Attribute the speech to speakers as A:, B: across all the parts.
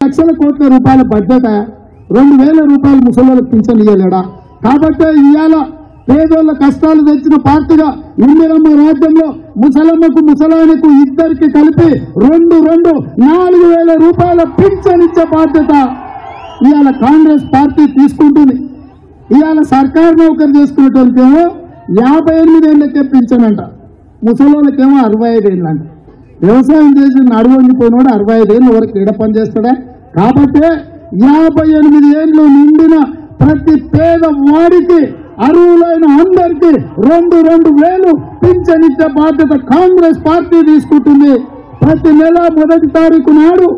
A: లక్షల కోట్ల రూపాయల బడ్జెట్ రెండు వేల రూపాయలు ముసలిళ్ళకి పింఛన్ ఇయ్యలేడా? కాబట్టి ఇవాళ పేదోళ్ళ కష్టాలు తెచ్చిన పార్టీగా ఇందిరమ్మ రాజ్యంలో ముసలమ్మకు ముసలాయనకు ఇద్దరికి కలిపి రెండు రెండు నాలుగు వేల రూపాయల పింఛన్ ఇచ్చే బాధ్యత ఇవాళ కాంగ్రెస్ పార్టీ తీసుకుంటుంది. ఇవాళ సర్కారు నౌకరు చేసుకునేటోళ్ళకేమో యాభై ఎనిమిది ఏళ్ళకే పింఛన్ అంట ముసలోళ్ళకేమో అరవై ఐదు ఏళ్ళు అంట వ్యవసాయం చేసి నడువండిపోయినోడు అరవై ఐదు ఏళ్ళు వరకు ఈడ పని చేస్తాడా? కాబట్టి యాభై ఎనిమిది ఏళ్ళు నిండిన ప్రతి పేద వాడికి అరువులైన అందరికీ రెండు రెండు వేలు పింఛన్ ఇచ్చే బాధ్యత కాంగ్రెస్ పార్టీ తీసుకుంటుంది. ప్రతి నెల మొదటి తారీఖు నాడు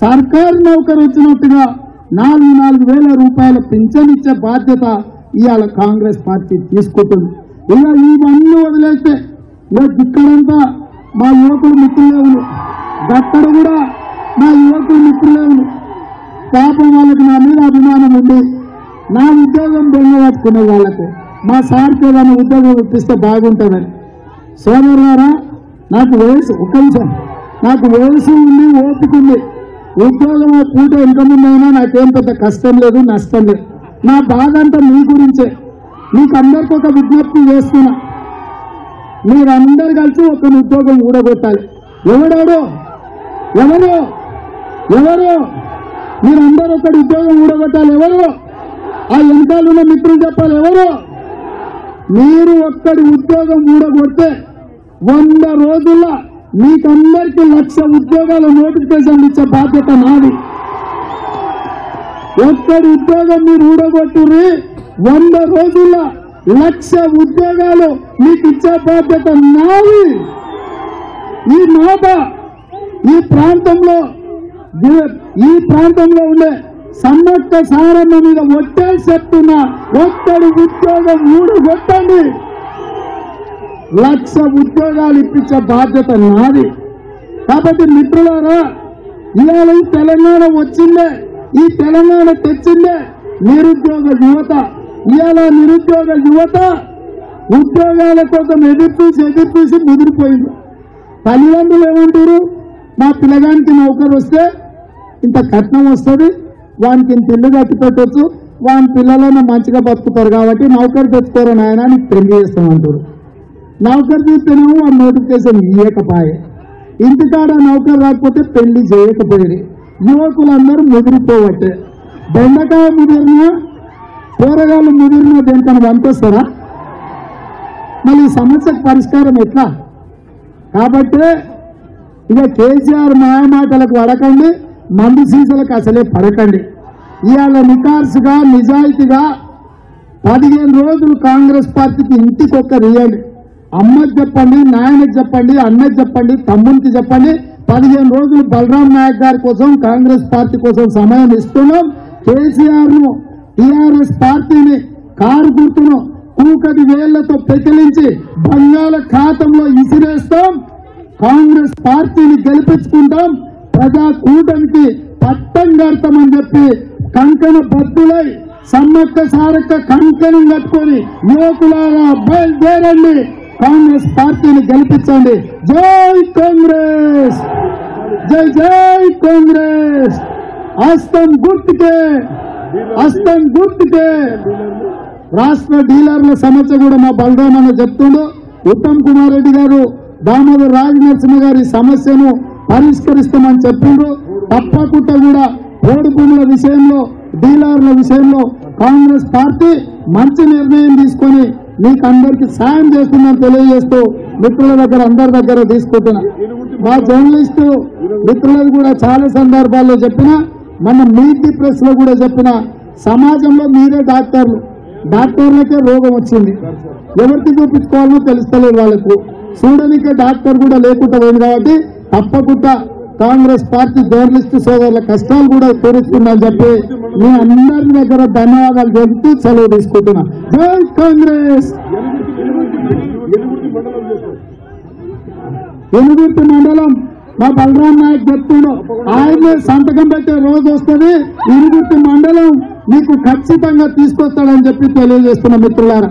A: సర్కారు నౌకరు వచ్చినట్టుగా నాలుగు నాలుగు వేల రూపాయల పింఛన్ ఇచ్చే బాధ్యత ఇవాళ కాంగ్రెస్ పార్టీ తీసుకుంటుంది. ఇక ఇవన్నీ వదిలేస్తే ఇక ఇక్కడంతా మా యువకులు మిత్రులేవులు ఉన్నారు అక్కడ కూడా మా యువకులు మిత్రులేవులు పాపం వాళ్ళకి నా మీద అభిమానం ఉంది. నా ఉద్యోగం బెంగపట్టుకునే వాళ్ళకు. మా సార్కి ఏదైనా ఉద్యోగం ఇప్పిస్తే బాగుంటుందని సోదరులారా నాకు వయసు ఒక నిమిషం. నాకు వయసు ఉంది ఓపిక ఉంది. ఉద్యోగం పూట ఎంత నాకేం పెద్ద కష్టం లేదు నష్టం లేదు. నా బాధ అంతా మీ గురించే. మీకు అందరికి ఒక విజ్ఞప్తి చేస్తున్నా. మీరందరు కలిసి ఒక ఉద్యోగం ఊడగొట్టాలి. ఎవడెవడో ఎవరు? ఎవరు? మీరందరూ ఒకటి ఉద్యోగం ఊడగొట్టాలి. ఎవరు? ఆ వెనకాలన్న మిత్రులు చెప్పాలి. ఎవరు? మీరు ఒక్కడి ఉద్యోగం ఊడగొడితే వంద రోజుల్లో మీకందరికీ లక్ష ఉద్యోగాల నోటిఫికేషన్ ఇచ్చే బాధ్యత నాది. ఒక్కడి ఉద్యోగం మీరు ఊడగొట్టుర్రి. వంద రోజుల్లో లక్ష ఉద్యోగాలు మీకు ఇచ్చే బాధ్యత నాది. ఈ మాట ఈ ప్రాంతంలో ఈ ప్రాంతంలో ఉండే సమ్మక్క సారమ్మ మీద ఒట్టే చెప్తున్నా ఒక్కడి ఉద్యోగం ఊడగొట్టండి. లక్ష ఉద్యోగాలు ఇప్పించే బాధ్యత నాది. కాబట్టి మిత్రులారా ఇవాళ తెలంగాణ వచ్చిందే. ఈ తెలంగాణ తెచ్చిందే నిరుద్యోగ యువత. ఇవాళ నిరుద్యోగ యువత ఉద్యోగాల కోసం ఎదురు చూసి ముదిరిపోయింది. తల్లిదండ్రులు ఏమంటారు? మా పిల్లగానికి నౌకరు వస్తే ఇంత కట్నం వస్తుంది వానికి ఇంత ఇల్లు కట్టి పెట్టవచ్చు వాని పిల్లలను మంచిగా బతుకుతారు కాబట్టి నౌకరు తెచ్చుకోరు నాయన నీకు పెళ్ళి చేస్తామంటారు. నౌకరు చూస్తేనేమో వాడు నోటిఫికేషన్ ఇవ్వకపాయే ఇంటికాడ నౌకరు రాకపోతే పెళ్ళి చేయకపోయేది. యువకులందరూ ముదిరిపోవట్టే. బెండకాయ ముదిరినా కూరగాయలు ముదిరినా దేనికని పంపిస్తారా? మళ్ళీ ఈ సమస్యకు పరిష్కారం ఎట్లా? కాబట్టి ఇక కేసీఆర్ మాయమాటలకు పడకండి మందు సీసలకు అసలే పడకండి. ఇవాళ నికార్సుగా నిజాయితీగా పదిహేను రోజులు కాంగ్రెస్ పార్టీకి ఇంటికొక్కరు ఇవ్వండి అమ్మకి చెప్పండి నాయనకి చెప్పండి అన్నకి చెప్పండి తమ్మునికి చెప్పండి పదిహేను రోజులు బలరాం నాయక్ గారి కోసం కాంగ్రెస్ పార్టీ కోసం సమయం ఇస్తున్నాం. కేసీఆర్ను టిఆర్ఎస్ పార్టీని కారు గుర్తును కూకటి వేళ్ళతో పెకిలించి బంగాళ ఖాతంలో ఇసిరేస్తాం. కాంగ్రెస్ పార్టీని గెలిపించుకుంటాం. ప్రజా కూటమికి పట్టం కడతామని చెప్పి కంకణ బద్దులై సమ్మక్క సారక్క కంకణం కట్టుకొని యువకులారా బయలుదేరండి. కాంగ్రెస్ పార్టీని గెలిపించండి. జై కాంగ్రెస్! జై జై కాంగ్రెస్! అస్తం గుర్తుకే అస్తం గుర్తుకే. రాష్ట్ర డీలర్ల సమస్య కూడా మా బలరాం అన్న ఉత్తమ్ కుమార్ రెడ్డి గారు దామోదర్ రాజ్ నరసింహ గారి సమస్యను పరిష్కరిస్తామని చెప్పిండ్రు తప్పకుండా కూడా రోడ్డు భూముల విషయంలో డీలర్ల విషయంలో కాంగ్రెస్ పార్టీ మంచి నిర్ణయం తీసుకొని మీకు అందరికి సాయం చేస్తున్నాను తెలియజేస్తూ మిత్రుల దగ్గర అందరి దగ్గర తీసుకుంటున్నా. మా జర్నలిస్టు మిత్రులకు కూడా చాలా సందర్భాల్లో చెప్పిన మన మీట్ ప్రెస్లో కూడా చెప్పిన సమాజంలో మీరే డాక్టర్లు. డాక్టర్లకే రోగం వచ్చింది. ఎవరికి చూపించుకోవాలో తెలుస్తలేదు వాళ్ళకు. చూడనికే డాక్టర్ కూడా లేకుండా పోయింది కాబట్టి తప్పకుండా కాంగ్రెస్ పార్టీ జర్నలిస్టు సోదరుల కష్టాలు కూడా తీరుస్తుందని చెప్పి మీ అందరి దగ్గర ధన్యవాదాలు చెబుతూ సెలవు తీసుకుంటున్నా. జై కాంగ్రెస్! ఎనుగుర్తి మండలం మా బలరాం నాయక్ చెప్తుండో ఆయనే సంతకం పెట్టే రోజు వస్తుంది ఎనుగుర్తి మండలం మీకు ఖచ్చితంగా తీసుకొస్తాడని చెప్పి తెలియజేస్తున్న మిత్రులారా.